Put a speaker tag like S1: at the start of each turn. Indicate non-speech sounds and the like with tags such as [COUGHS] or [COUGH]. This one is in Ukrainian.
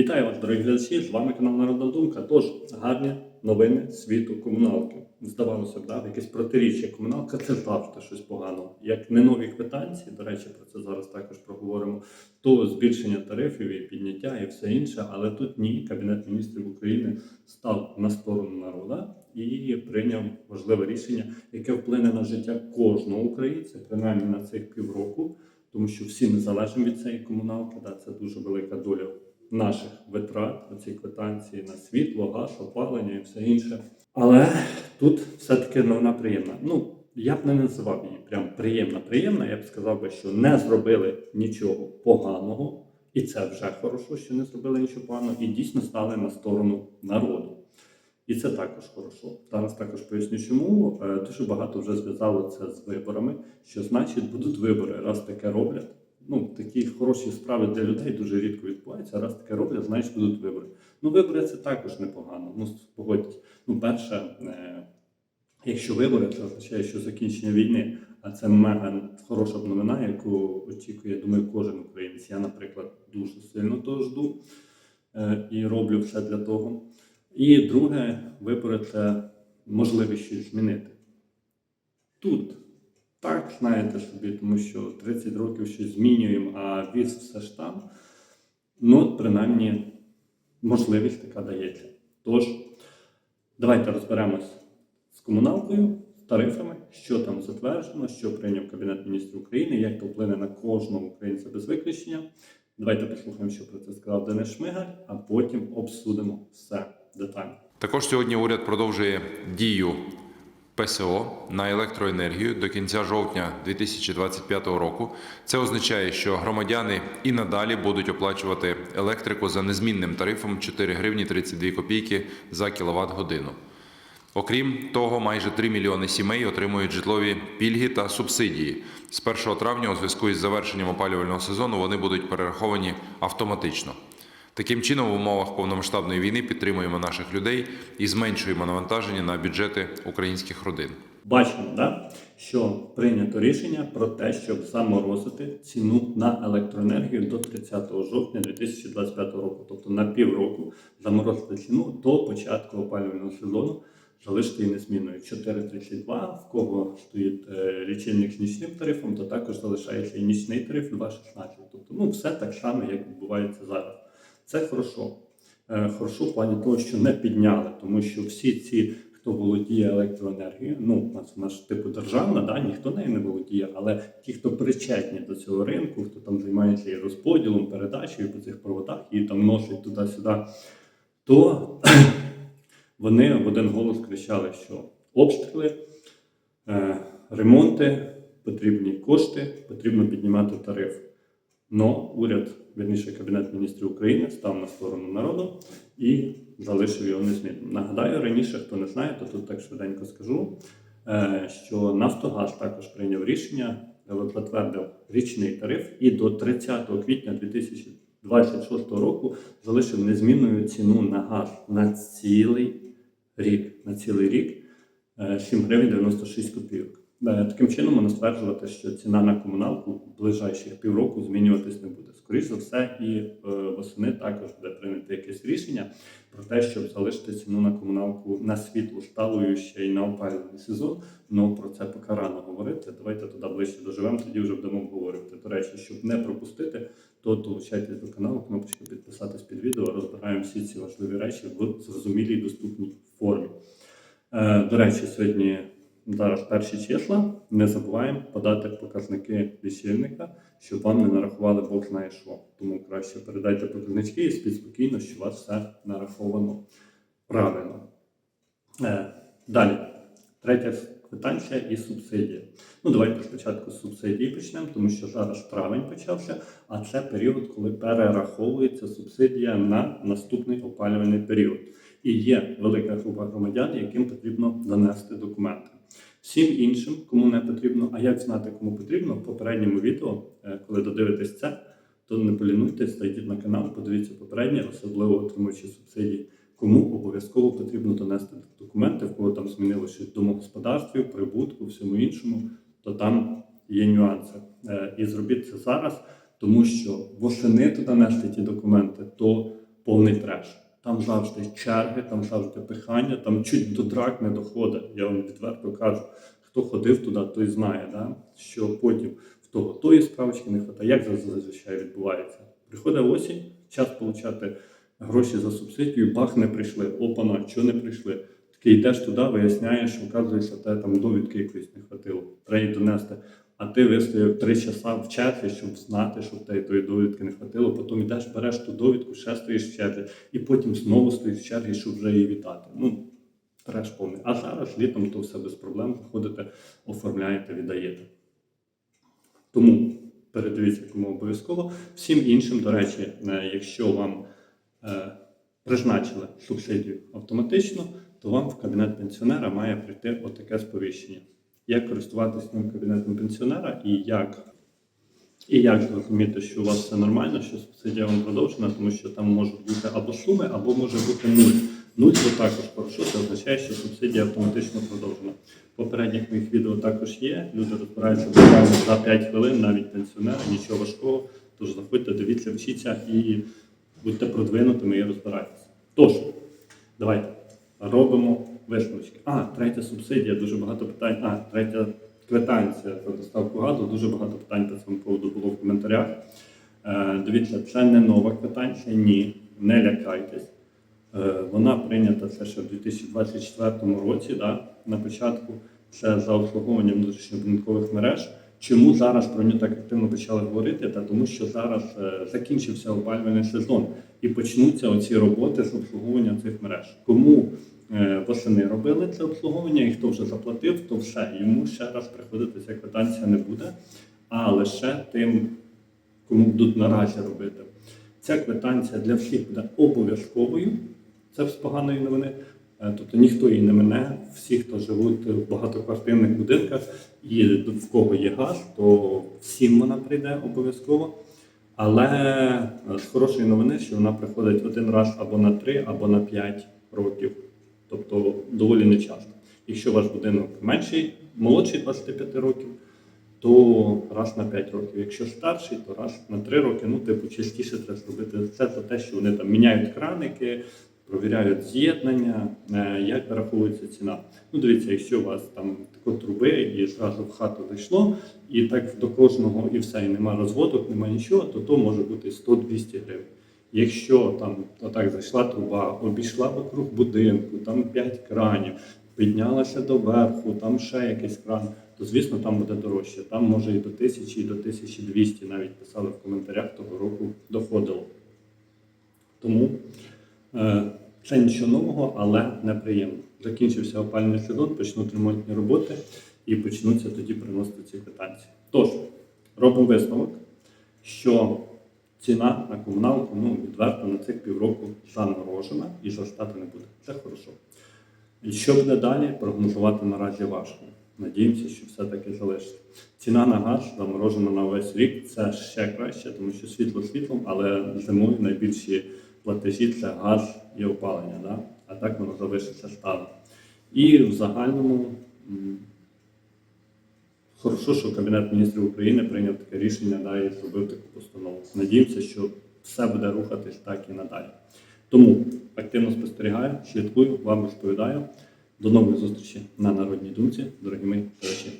S1: Вітаю вас, дорогі глядачі! З вами канал Народна Думка. Тож гарні новини світу комуналки. Здавалося б, да, якесь протиріччя. Комуналка це завжди щось погано. Як не нові квитанції, до речі, про це зараз також проговоримо. То збільшення тарифів і підняття і все інше. Але тут ні, Кабінет міністрів України став на сторону народа і прийняв важливе рішення, яке вплине на життя кожного українця, принаймні на цих півроку. Тому що всі ми залежимо від цієї комуналки, да, це дуже велика доля наших витрат, оці квитанції на світло, газ, опалення і все інше. Але тут все-таки новина приємна. Ну, я б не називав її прям приємна, приємна. Я б сказав би, що не зробили нічого поганого, і це вже хорошо, що не зробили нічого поганого, і дійсно стали на сторону народу. І це також хорошо. Зараз також поясню, чому Е, дуже багато вже зв'язало це з виборами. Що значить будуть вибори, раз таке роблять. Ну, такі хороші справи для людей дуже рідко відбуваються. Раз таке роблять, значить будуть вибори. Ну, вибори це також непогано. Ну, погодьтесь. Ну, перше, е, якщо вибори, це означає, що закінчення війни. А це мега хороша новина, яку очікує, я думаю, кожен українець. Я, наприклад, дуже сильно того жду е, і роблю все для того. І друге, вибори це можливість щось змінити. Тут так, знаєте собі, тому що 30 років щось змінюємо, а віз все ж там. Ну, принаймні, можливість така дається. Тож, давайте розберемось з комуналкою, з тарифами, що там затверджено, що прийняв Кабінет міністрів України, як то вплине на кожного українця без виключення. Давайте послухаємо, що про це сказав Денис Шмигаль, а потім обсудимо все детально.
S2: Також сьогодні уряд продовжує дію ПСО на електроенергію до кінця жовтня 2025 року. Це означає, що громадяни і надалі будуть оплачувати електрику за незмінним тарифом 4 гривні 32 копійки за кіловат годину. Окрім того, майже 3 мільйони сімей отримують житлові пільги та субсидії. З 1 травня, у зв'язку із завершенням опалювального сезону, вони будуть перераховані автоматично. Таким чином, в умовах повномасштабної війни підтримуємо наших людей і зменшуємо навантаження на бюджети українських родин.
S1: Бачимо, да, що прийнято рішення про те, щоб заморозити ціну на електроенергію до 30 жовтня 2025 року, тобто на півроку заморозити ціну до початку опалювального сезону, залишити її незмінною. 4,32, в кого стоїть е, лічильник з нічним тарифом, то також залишається і нічний тариф 2,16. Тобто, ну все так само, як відбувається зараз. Це хорошо. Е, Хорошо в плані того, що не підняли, тому що всі ці, хто володіє електроенергією, ну у нас вона ж типу державна, да, ніхто нею не володіє, але ті, хто причетні до цього ринку, хто там займається і розподілом, передачею по цих проводах і там носить туди-сюди, то [COUGHS] вони в один голос кричали, що обстріли, е, ремонти, потрібні кошти, потрібно піднімати тариф. Но уряд, вірніше Кабінет міністрів України, став на сторону народу і залишив його незмінним. Нагадаю, раніше, хто не знає, то тут так швиденько скажу, е, що Нафтогаз також прийняв рішення, е, затвердив річний тариф і до 30 квітня 2026 року залишив незмінною ціну на газ на цілий рік. На цілий рік е, 7 гривень 96 копійок. Е, Таким чином можна стверджувати, що ціна на комуналку в ближайших півроку змінюватись не буде. Скоріше за все, і е, восени також буде прийнято якесь рішення про те, щоб залишити ціну на комуналку на світло сталою ще й на опалювальний сезон. Ну про це поки рано говорити. Давайте туди ближче доживемо, тоді вже будемо обговорювати. До речі, щоб не пропустити, то долучайтесь до каналу, кнопочку підписатись під відео. Розбираємо всі ці важливі речі в зрозумілій доступній формі. Е, До речі, сьогодні зараз перші числа. Не забуваємо подати показники лічильника, щоб вам не нарахували Бог знає що. Тому краще передайте показнички і спіть спокійно, що у вас все нараховано правильно. Е, Далі, третя квитанція і субсидія. Ну, давайте спочатку з субсидії почнемо, тому що зараз травень почався, а це період, коли перераховується субсидія на наступний опалювальний період. І є велика група громадян, яким потрібно донести документи. Всім іншим, кому не потрібно, а як знати, кому потрібно, в попередньому відео, е, коли додивитесь це, то не полінуйтесь, зайдіть на канал, подивіться попереднє, особливо отримуючи субсидії. Кому обов'язково потрібно донести документи, в кого там змінило щось домогосподарстві, прибутку, всьому іншому, то там є нюанси. Е, І зробіть це зараз, тому що восени туди нести ті документи, то. Там завжди черги, там завжди пихання, там чуть до драк не доходить. Я вам відверто кажу. Хто ходив туди, той знає, да? що потім в того тої справочки не вистачає. Як зазвичай відбувається? Приходить осінь, час получати гроші за субсидію, бах, не прийшли. Опана, що не прийшли? Такий йдеш туди, виясняєш, оказується, те там довідки якоїсь не хватило. Треба донести. А ти вистояв три часа в черзі, щоб знати, що тебе тої довідки не хватило. Потім йдеш, береш ту довідку, ще стоїш в черзі, і потім знову стоїш в черзі, щоб вже її вітати. Ну, треш повний. А зараз літом то все без проблем. Заходите, оформляєте, віддаєте. Тому передивіться, кому обов'язково. Всім іншим, до речі, е, якщо вам е, призначили субсидію автоматично, то вам в кабінет пенсіонера має прийти отаке сповіщення. Як користуватися ним кабінетом пенсіонера і як, і як зрозуміти, що у вас все нормально, що субсидія вам продовжена, тому що там можуть бути або суми, або може бути нуль. Нуль це також хорошо, це означає, що субсидія автоматично продовжена. Попередніх моїх відео також є. Люди розбираються буквально за 5 хвилин, навіть пенсіонери, нічого важкого. Тож заходьте, дивіться, вчіться і будьте продвинутими і розбирайтеся. Тож, давайте робимо висновочки. А, третя субсидія, дуже багато питань. А, третя квитанція за доставку газу. Дуже багато питань по цьому поводу було в коментарях. Е, дивіться, це не нова квитанція, ні, не лякайтесь. Е, Вона прийнята це ще в 2024 році, да, на початку. Це за обслуговування внутрішньобудинкових мереж. Чому зараз про нього так активно почали говорити? Та тому що зараз е, закінчився опалювальний сезон і почнуться оці роботи з обслуговування цих мереж. Кому е, восени робили це обслуговування, і хто вже заплатив, то все йому ще раз приходити ця квитанція не буде, а лише тим, кому будуть наразі робити. Ця квитанція для всіх буде обов'язковою. Це з поганої новини. Е, Тобто ніхто її не мине. Всі, хто живуть в багатоквартирних будинках і в кого є газ, то всім вона прийде обов'язково. Але е, з хорошої новини, що вона приходить один раз або на 3, або на 5 років. Тобто доволі нечасто. Якщо ваш будинок менший, молодший 25 років, то раз на 5 років. Якщо старший, то раз на 3 роки. Ну, типу, частіше треба зробити це за те, що вони там міняють краники, провіряють з'єднання, е, як вираховується ціна. Ну, дивіться, якщо у вас там тако труби і зразу в хату зайшло, і так до кожного і все, і нема розводок, нема нічого, то то може бути 100-200 гривень. Якщо там отак зайшла труба, обійшла вокруг будинку, там 5 кранів, піднялася до верху, там ще якийсь кран, то звісно там буде дорожче. Там може і до 1000, і до 1200 навіть писали в коментарях того року доходило. Тому е, це нічого нового, але неприємно. Закінчився опальний сезон, почнуть ремонтні роботи і почнуться тоді приносити ці квитанції. Тож, робимо висновок, що ціна на комуналку ну, відверто на цих півроку заморожена і зростати не буде. Це хорошо. Що буде далі, прогнозувати наразі важко. Надіємося, що все-таки залишиться. Ціна на газ заморожена на весь рік. Це ще краще, тому що світло світлом, але зимою найбільші платежі це газ і опалення. Да? А так воно залишиться стало. І в загальному хорошо, що Кабінет міністрів України прийняв таке рішення да, і зробив таку постанову. Надіємося, що все буде рухатись так і надалі. Тому активно спостерігаю, слідкую, вам розповідаю. До нових зустрічей на Народній думці, дорогі мої товариші.